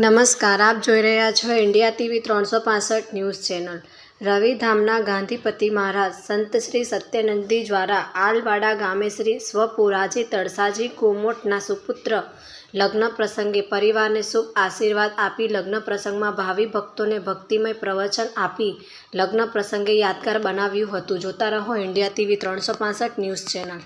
નમસ્કાર, આપ જોઈ રહ્યા છો ઇન્ડિયા ટીવી ત્રણસો પાસઠ ન્યૂઝ ચેનલ. રવિધામના ગાંધીપતિ મહારાજ સંત શ્રી સત્યનંદી દ્વારા આલવાડા ગામે શ્રી સ્વપુરાજી તળસાજી કુમોટના સુપુત્ર લગ્ન પ્રસંગે પરિવારને શુભ આશીર્વાદ આપી લગ્ન પ્રસંગમાં ભાવિ ભક્તોને ભક્તિમય પ્રવચન આપી લગ્ન પ્રસંગે યાદગાર બનાવ્યું હતું. જોતા રહો ઇન્ડિયા ટીવી ત્રણસો પાસઠ ન્યૂઝ ચેનલ.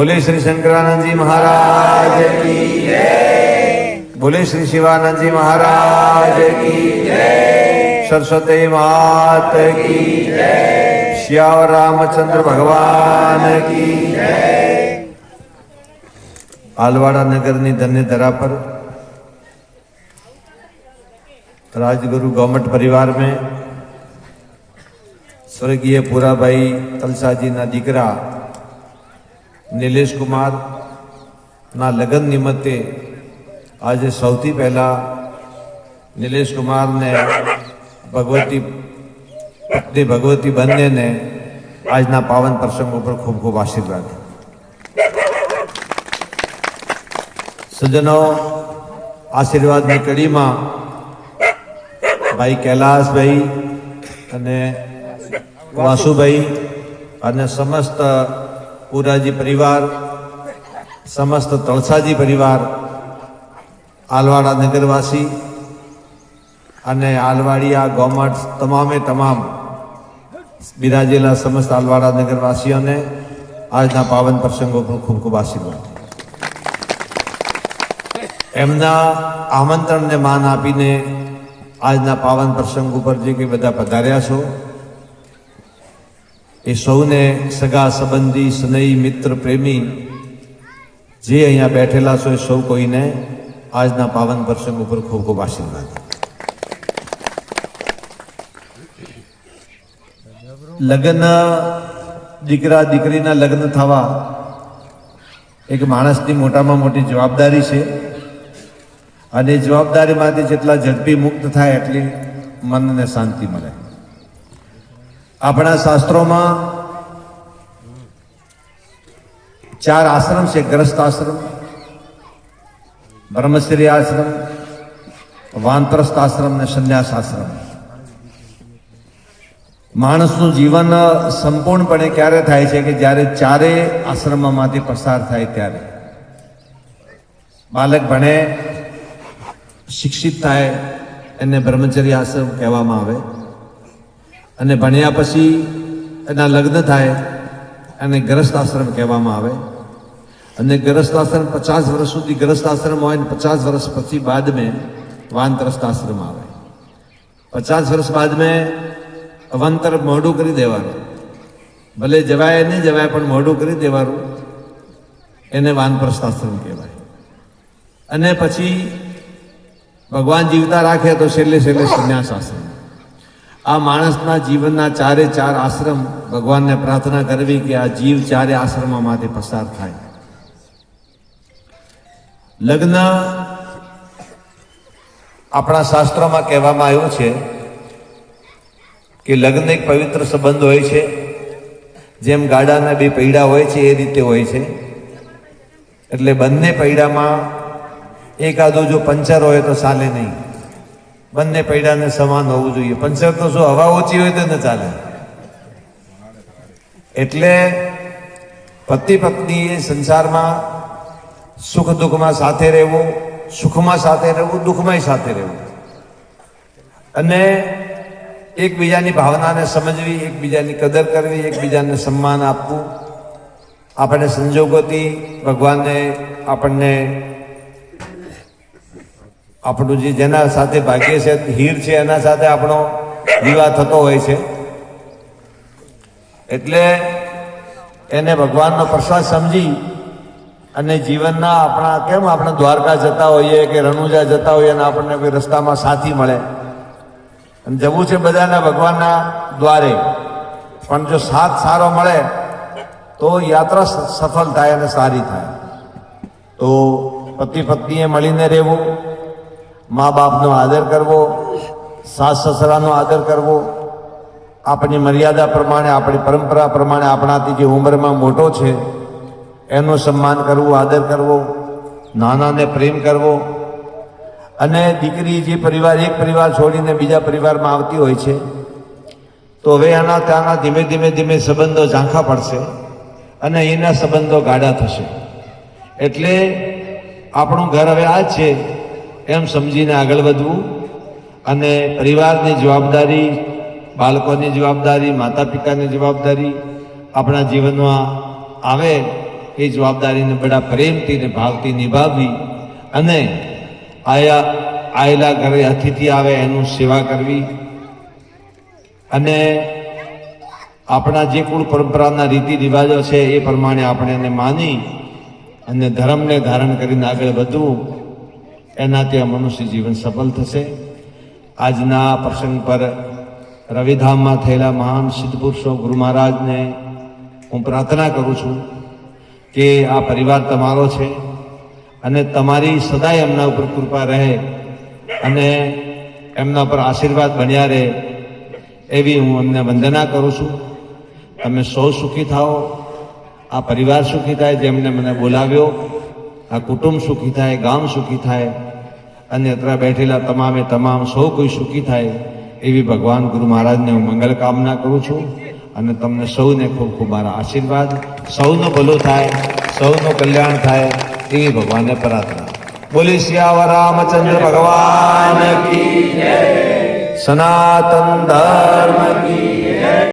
બોલે શ્રી શંકરાનંદજી મહારાજ કી જય બોલે શ્રી શિવાનંદજી મહારાજ કી જય સરસ્વતી માત કી જય શ્યામ રામચંદ્ર ભગવાન કી જય આલવાડા નગરની ધન્ય ધરા પર राजगुरु गवर्नमेंट परिवार में स्वर्गीय पुराभाई તલસાજીના દીકરા નિલેશ કુમારના લગ્ન નિમિત્તે આજે સૌથી પહેલાં નિલેશ કુમારને ભગવતી પત્ની ભગવતી બંનેને આજના પાવન પ્રસંગ ઉપર ખૂબ ખૂબ આશીર્વાદ. સજ્જનો, આશીર્વાદની કડીમાં ભાઈ કૈલાસભાઈ અને વાસુભાઈ અને સમસ્ત પુરાજી પરિવાર, સમસ્ત તળસાજી પરિવાર, આલવાડા નગરવાસી અને આલવાડિયા ગોમઠ તમામે તમામ બિરાજેલા સમસ્ત આલવાડા નગરવાસીઓને આજના પાવન પ્રસંગો પર ખૂબ ખૂબ આશીર્વાદ. એમના આમંત્રણને માન આપીને આજના પાવન પ્રસંગ ઉપર જે કંઈ બધા પધાર્યા છો એ સૌને સગા સંબંધી, સ્નેહી, મિત્ર, પ્રેમી, જે અહીંયા બેઠેલા છો એ સૌ કોઈને આજના પાવન પ્રસંગ ઉપર ખૂબ ખૂબ આશીર્વાદ. લગ્ન દીકરા, દીકરીના લગ્ન થવા એક માણસની મોટામાં મોટી જવાબદારી છે. અને જવાબદારીમાંથી જેટલા ઝડપી મુક્ત થાય, એટલી મનને શાંતિ મળે. આપણા શાસ્ત્રોમાં ચાર આશ્રમ છે, ગ્રસ્ત આશ્રમ, બ્રહ્મશ્રી આશ્રમ, વાનપ્રસ્થ આશ્રમ ને સંન્યાસ આશ્રમ. માણસનું જીવન સંપૂર્ણપણે ક્યારે થાય છે કે જ્યારે ચારે આશ્રમમાંથી પસાર થાય ત્યારે? બાળક ભણે, શિક્ષિત થાય, એને બ્રહ્મચર્ય આશ્રમ કહેવામાં આવે. અને ભણ્યા પછી એના લગ્ન થાય અને ગ્રસ્ત આશ્રમ કહેવામાં આવે. અને ગ્રસ્ત આશ્રમ પચાસ વર્ષ સુધી ગ્રસ્ત આશ્રમ હોય ને પચાસ વર્ષ પછી બાદ મેં વાનપ્રસ્થ આશ્રમ આવે. પચાસ વર્ષ બાદ મેં અવંતર મોઢું કરી દેવાનું. ભલે જવાય નહીં જવાય પણ મોઢું કરી દેવાનું. એને વાનપ્રસ્થ આશ્રમ કહેવાય. અને પછી ભગવાન જીવતા રાખે તો છેલ્લે છેલ્લે સંન્યાસ આશ્રમ. આ માણસના જીવનના ચારે ચાર આશ્રમ ભગવાનને પ્રાર્થના કરવી કે આ જીવ ચારે આશ્રમમાંથી પસાર થાય. લગ્ન આપણા શાસ્ત્રોમાં કહેવામાં આવ્યું છે કે લગ્ન એક પવિત્ર સંબંધ હોય છે. જેમ ગાડાના બે પૈડા હોય છે, એ રીતે હોય છે. એટલે બંને પૈડામાં એકાદો જો પંચર હોય તો ચાલે નહીં. બંને પૈડાને સમાન હોવું જોઈએ. પંચર તો શું હવા ઓછી હોય તો ન ચાલે? એટલે પતિ પત્નીએ સંસારમાં સુખ દુઃખમાં સાથે રહેવું, સુખમાં સાથે રહેવું દુઃખમાં સાથે રહેવું. અને એકબીજાની ભાવનાને સમજવી, એકબીજાની કદર કરવી, એકબીજાને સન્માન આપવું. આપણે સંજોગોથી ભગવાનને, આપણને આપણું જે જેના સાથે ભાગ્ય છે, હીર છે, એના સાથે આપણો વિવાહ થતો હોય છે. એટલે એને ભગવાનનો પ્રસાદ સમજી અને જીવનના આપણા, કેમ આપણે દ્વારકા જતા હોઈએ કે રણુજા જતા હોઈએ અને આપણને કોઈ રસ્તામાં સાથી મળે? અને જવું છે બધાના ભગવાનના દ્વારે. પણ જો સાથ સારો મળે, તો યાત્રા સફળ થાય અને સારી થાય. તો પતિ પત્નીએ મળીને રહેવું. મા બાપનો આદર કરવો સાસ સસરાનો આદર કરવો, આપણી મર્યાદા પ્રમાણે, આપણી પરંપરા પ્રમાણે, આપણાથી જે ઉંમરમાં મોટો છે, એનું સન્માન કરવું, આદર કરવો, નાનાને પ્રેમ કરવો. અને દીકરી જે પરિવાર, એક પરિવાર છોડીને બીજા પરિવારમાં આવતી હોય છે, તો હવે આના ત્યાંના ધીમે ધીમે ધીમે સંબંધો ઝાંખા પડશે અને એના સંબંધો ગાઢા થશે. એટલે આપણું ઘર હવે આ જ છે એમ સમજીને આગળ વધવું અને પરિવારની જવાબદારી, બાળકોની જવાબદારી માતા પિતાની જવાબદારી આપણા જીવનમાં આવે એ જવાબદારીને બધા પ્રેમથી ને ભાવથી નિભાવવી અને આયા આયેલા ઘરે અતિથિ આવે એનું સેવા કરવી અને આપણા જે કુળ પરંપરાના રીતિ રિવાજો છે એ પ્રમાણે આપણે એને માની અને ધર્મને ધારણ કરીને આગળ વધવું એનાથી આ મનુષ્ય જીવન સફળ થશે. આજના પ્રસંગ પર રવિધામમાં થયેલા મહાન સિદ્ધ પુરુષો ગુરુ મહારાજને હું પ્રાર્થના કરું છું કે આ પરિવાર તમારો છે અને તમારી સદાય એમના ઉપર કૃપા રહે અને એમના પર આશીર્વાદ બન્યા રહે એવી હું એમને વંદના કરું છું. તમે સૌ સુખી થાઓ, આ પરિવાર સુખી થાય જેમને મને બોલાવ્યો. આ કુટુંબ સુખી થાય, ગામ સુખી થાય, અને અત્યારે બેઠેલા તમામે તમામ સૌ કોઈ સુખી થાય, એવી ભગવાન ગુરુ મહારાજને હું મંગલ કામના કરું છું. અને તમને સૌને ખૂબ ખૂબ મારા આશીર્વાદ. સૌનું ભલું થાય, સૌનું કલ્યાણ થાય, એવી ભગવાનને પ્રાર્થના. બોલી સિયાવર રામચંદ્ર ભગવાન સનાતન ધર્મ કી